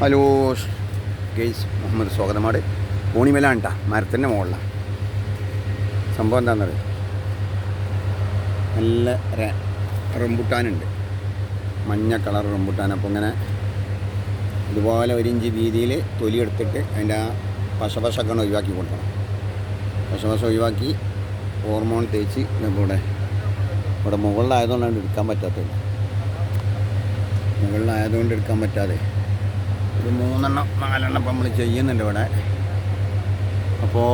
Hello guys Muhammad സ്വാഗതമാട് ഊണിമലാണ് കേട്ടോ മരത്തിന്റെ മുകളിലാണ് സംഭവം എന്താണെന്നറിയോ നല്ല റംബുട്ടാനുണ്ട്. മഞ്ഞ കളർ റംബുട്ടാൻ. അപ്പോൾ ഇങ്ങനെ ഇതുപോലെ ഒരു ഇഞ്ച് വീതിയിൽ തൊലി എടുത്തിട്ട് അതിന്റെ ആ പശപശൊക്കെ ഒഴിവാക്കി കൊടുക്കണം. പശപശ ഒഴിവാക്കി ഹോർമോൺ തേച്ച് ഇവിടെ ഇവിടെ മുകളിലായതുകൊണ്ടാണ് എടുക്കാൻ പറ്റാത്തത്. മുകളിലായതുകൊണ്ട് എടുക്കാൻ പറ്റാതെ. ഒരു മൂന്നെണ്ണം നാലെണ്ണം ഇപ്പം നമ്മൾ ചെയ്യുന്നുണ്ട് ഇവിടെ. അപ്പോൾ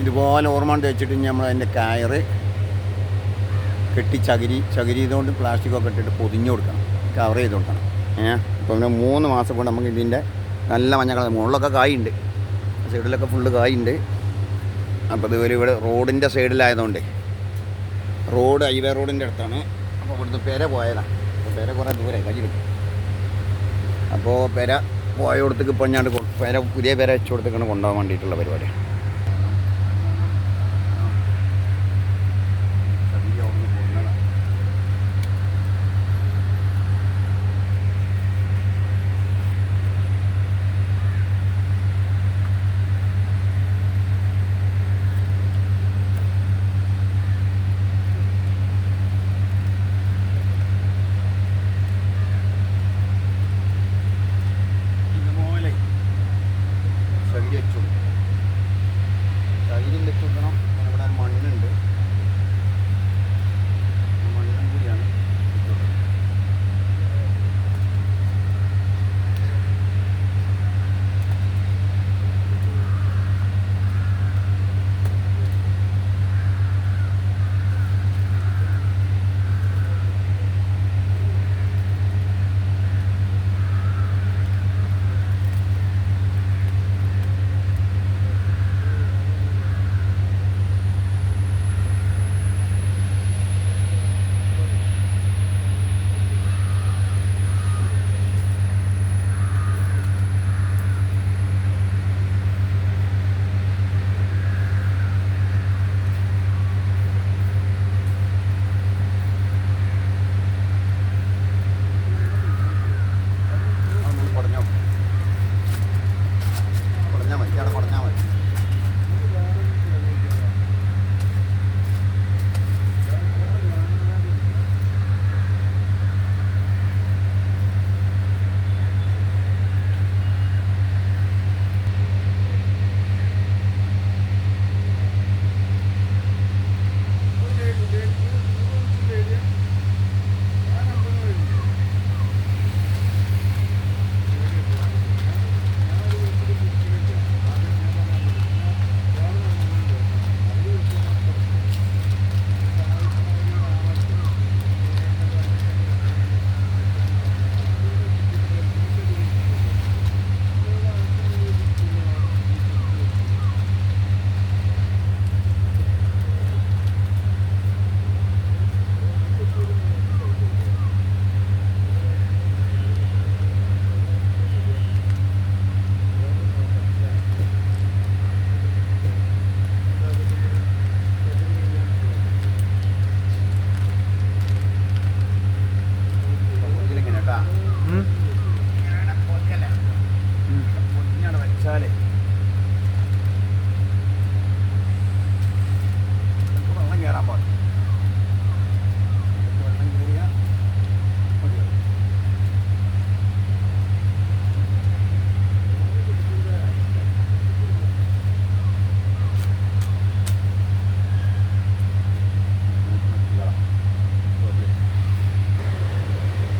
ഇതുപോലെ ഓർമ്മ വെച്ചിട്ട് നമ്മൾ അതിന്റെ കയറ് കെട്ടി ചകിരി ചകിരി ഇതുകൊണ്ട് പ്ലാസ്റ്റിക്കൊക്കെ ഇട്ടിട്ട് പൊതിഞ്ഞു കൊടുക്കണം കവർ ചെയ്ത് കൊടുക്കണം. ഏ? അപ്പോൾ പിന്നെ മൂന്ന് മാസം കൊണ്ട് നമുക്ക് ഇതിന്റെ നല്ല മഞ്ഞ കളർ മുകളിലൊക്കെ കായുണ്ട്. സൈഡിലൊക്കെ ഫുള്ള് കായുണ്ട്. അപ്പോൾ ഇതുപോലെ ഇവിടെ റോഡിന്റെ സൈഡിലായതുകൊണ്ട് റോഡ് ഹൈവേ റോഡിന്റെ അടുത്താണ്. അപ്പോൾ ഇവിടുന്ന് പേരെ പോയതാണ് അപ്പോൾ പേരെ കുറേ ദൂരെ കഴിയും അപ്പോൾ പെര പോയ കൊടുത്തേക്ക് ഇപ്പോൾ ഞാൻ പെര പുതിയ പെര വെച്ച് കൊടുത്തേക്കാണ് കൊണ്ടുപോകാൻ വേണ്ടിയിട്ടുള്ള പരിപാടി.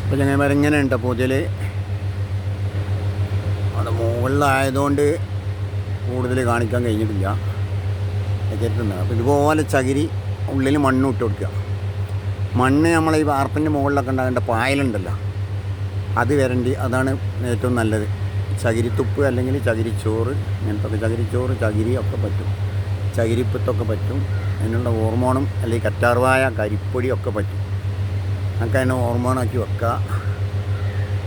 അപ്പോൾ ചങ്ങന്മാർ ഇങ്ങനെ ഉണ്ട് പൂജയിൽ അവിടെ മുകളിലായതുകൊണ്ട് കൂടുതൽ കാണിക്കാൻ കഴിഞ്ഞിട്ടില്ല. വെച്ചിട്ടുണ്ട്. അപ്പോൾ ഇതുപോലെ ചകിരി ഉള്ളിൽ മണ്ണ് ഇട്ട് കൊടുക്കുക. മണ്ണ് നമ്മൾ ഈ വാർപ്പിന്റെ മുകളിലൊക്കെ ഉണ്ടാകേണ്ട പായലുണ്ടല്ലോ. അത് വരണ്ടി അതാണ് ഏറ്റവും നല്ലത്. ചകിരിത്തുപ്പ് അല്ലെങ്കിൽ ചകിരിച്ചോറ് ഇങ്ങനത്തെ ചകിരിച്ചോറ് ചകിരി ഒക്കെ പറ്റും. ചകിരിപ്പത്തൊക്കെ പറ്റും. അതിനുള്ള ഹോർമോണും അല്ലെങ്കിൽ കറ്റാർവായ കരിപ്പൊടിയൊക്കെ പറ്റും. ഒക്കെ അതിനെ ഹോർമോണാക്കി വെക്കുക.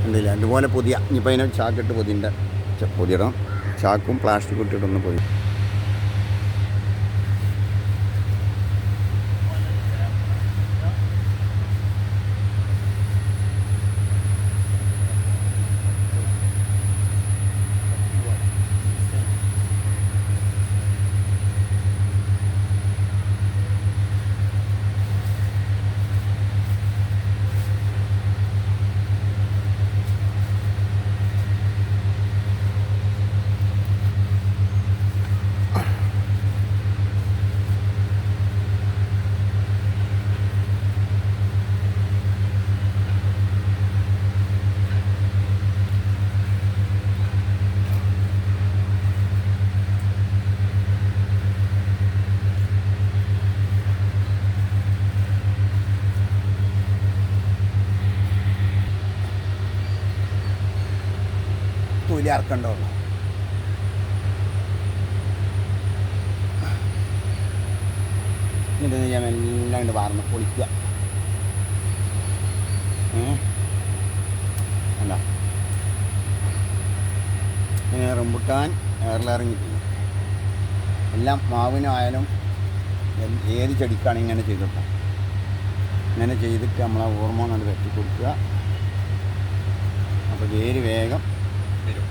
എന്തില്ല അതുപോലെ പുതിയ ഇനിയിപ്പോൾ അതിനെ ചാക്കിട്ട് പൊതിന്റെ പൊതിയിടണം ചാക്കും പ്ലാസ്റ്റിക്കും ഇട്ടിട്ടൊന്ന് പൊതി തൊലി അറക്കണ്ടുള്ളൂ എന്നിട്ട് ഞാൻ എല്ലാം കൊണ്ട് വാർന്ന് പൊളിക്കുക? അല്ല ഇങ്ങനെ റംബുട്ടാൻ ഏറിലിറങ്ങിയിട്ടില്ല എല്ലാം മാവിനായാലും ഏത് ചെടിക്കാണ് ഇങ്ങനെ ചെയ്തിട്ട്. ഇങ്ങനെ ചെയ്തിട്ട് നമ്മളെ ഹോർമോൺ അത് വെട്ടി കൊടുക്കുക അപ്പോൾ വേര് വേഗം വരും.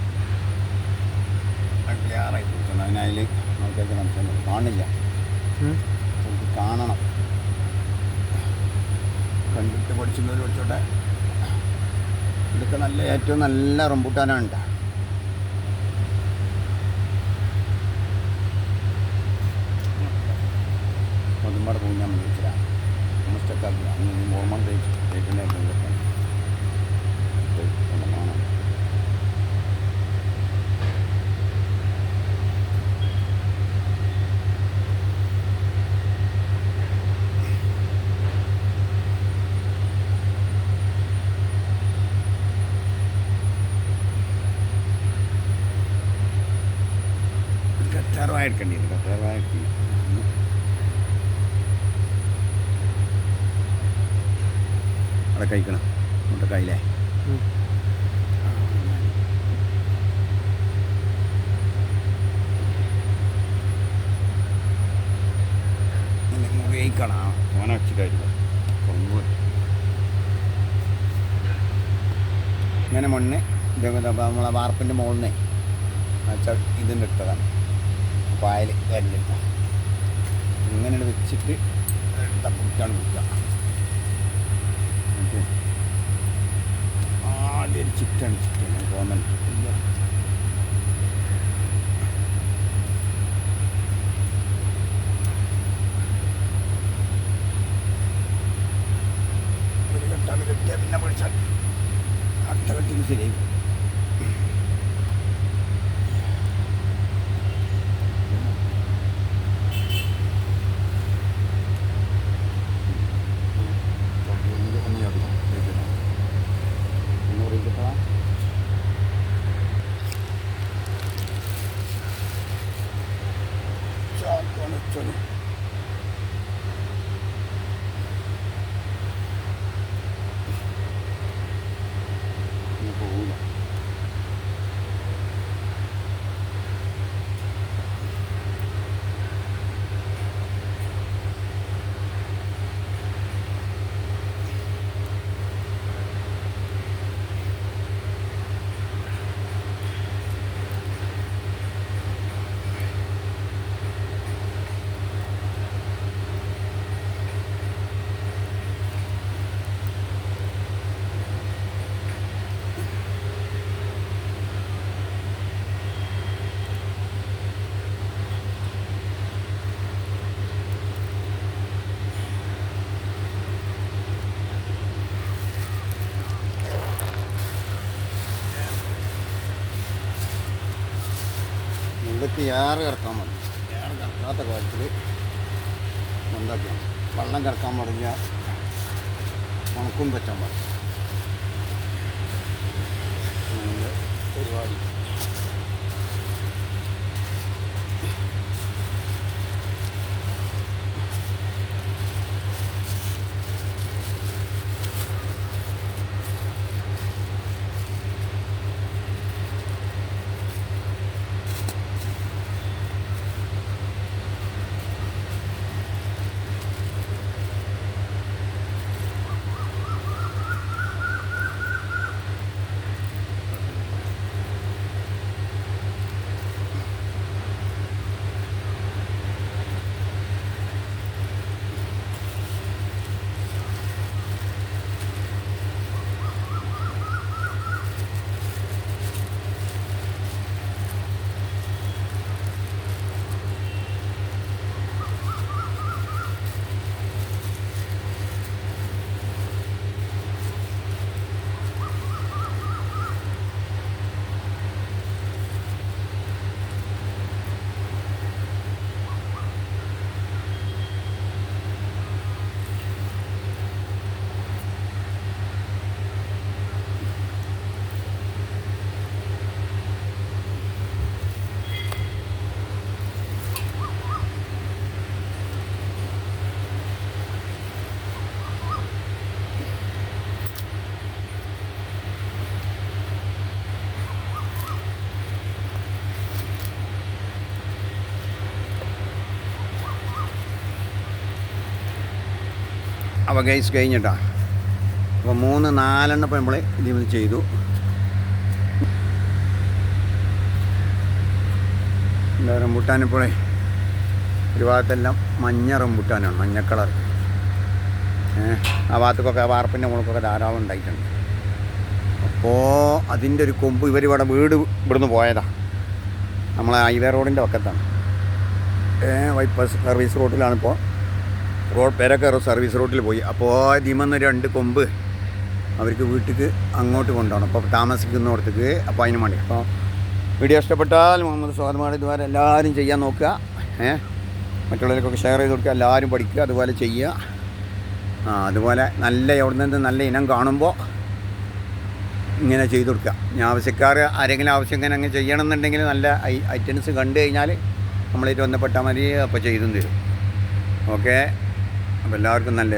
ക്ലിയറായി കൊടുക്കണം അതിനതിൽ ആൾക്കാർക്ക് മനസ്സിലായി കാണില്ല നമുക്ക് കാണണം. കണ്ടിട്ട് പഠിച്ചുള്ളവർ പഠിച്ചോട്ടെ. ഇതൊക്കെ നല്ല ഏറ്റവും നല്ല റംബൂട്ടാനാണ് ട്ടോ. അതുമ്പാടെ പോകും ഞാൻ വിളിച്ചില്ല അങ്ങനെ ഓർമ്മ തേച്ച് കറ്റാർവായ എടുക്കേണ്ടിയിരുന്നു കറ്റാർവായ എടുക്കി അവിടെ കഴിക്കണം. മുട്ടക്കായില്ലേ ഇങ്ങനെ മണ്ണ് നമ്മളെ വാർപ്പിന്റെ മുകളിൽ നിന്ന് ഇട്ടതാണ് പായൽ വരലിട്ട ഇങ്ങനെ വെച്ചിട്ട് തപ്പിട്ടാണ് എന്നിട്ട് ആദ്യം ചിറ്റാണ് ചിറ്റാണ് തോന്നുന്നുണ്ട് പിന്നെ പഠിച്ചാൽ അടുത്ത കെട്ടിന് ശരിയായി. 这里 ഇതൊക്കെ ഏറെ കിടക്കാൻ മതി ഏറെ കിടക്കാത്ത കാര്യത്തിൽ എന്താക്കണം വെള്ളം കിടക്കാൻ പാടില്ല. ഉണക്കും പറ്റാൻ പാടില്ല. പരിപാടി അപ്പോൾ ഗൈസ് കഴിഞ്ഞിട്ടാണ് അപ്പോൾ മൂന്ന് നാലെണ്ണം ഇപ്പോൾ നമ്മൾ ഇതിൽ നിന്ന് ചെയ്തു. എന്താ റംബുട്ടാൻ ഇപ്പോഴേ ഒരു ഭാഗത്തെല്ലാം മഞ്ഞ റംബുട്ടാനാണ് മഞ്ഞ കളർ. ആ ഭാഗത്തൊക്കെ വാർപ്പിന്റെ മുകൾക്കൊക്കെ ധാരാളം ഉണ്ടായിട്ടുണ്ട്. അപ്പോൾ അതിന്റെ ഒരു കൊമ്പ് ഇവർ ഇവിടെ വീട് ഇവിടുന്ന് പോയതാണ് നമ്മളെ ഹൈവേ റോഡിന്റെ പക്കത്താണ് ഏഹ് ബൈപ്പാസ് സർവീസ് റോഡിലാണിപ്പോൾ റോഡ് പേരൊക്കെ സർവീസ് റോഡിൽ പോയി. അപ്പോൾ ഇതിമെന്ന് രണ്ട് കൊമ്പ് അവർക്ക് വീട്ടിലേക്ക് അങ്ങോട്ട് കൊണ്ടുപോകണം. അപ്പോൾ താമസിക്കുന്നിടത്തേക്ക് അപ്പോൾ അതിന് വേണ്ടി. അപ്പോൾ വീഡിയോ ഇഷ്ടപ്പെട്ടാൽ മുഹമ്മദ് സ്വാദമാണ് ഇതുവരെ എല്ലാവരും ചെയ്യാൻ നോക്കുക. ഏ? മറ്റുള്ളവർക്കൊക്കെ ഷെയർ ചെയ്ത് കൊടുക്കുക. എല്ലാവരും പഠിക്കുക. അതുപോലെ ചെയ്യുക. ആ അതുപോലെ നല്ല എവിടെ നിന്ന് നല്ല ഇനം കാണുമ്പോൾ ഇങ്ങനെ ചെയ്തു കൊടുക്കുക. ഞാൻ ആവശ്യക്കാർ ആരെങ്കിലും ആവശ്യം ഇങ്ങനെ അങ്ങ് ചെയ്യണമെന്നുണ്ടെങ്കിൽ നല്ല ഐ ഐറ്റംസ് കണ്ടു കഴിഞ്ഞാൽ നമ്മളായിട്ട് ബന്ധപ്പെട്ടാൽ മതി. അപ്പോൾ ചെയ്തും തരും. ഓക്കെ അപ്പോൾ എല്ലാവർക്കും നല്ല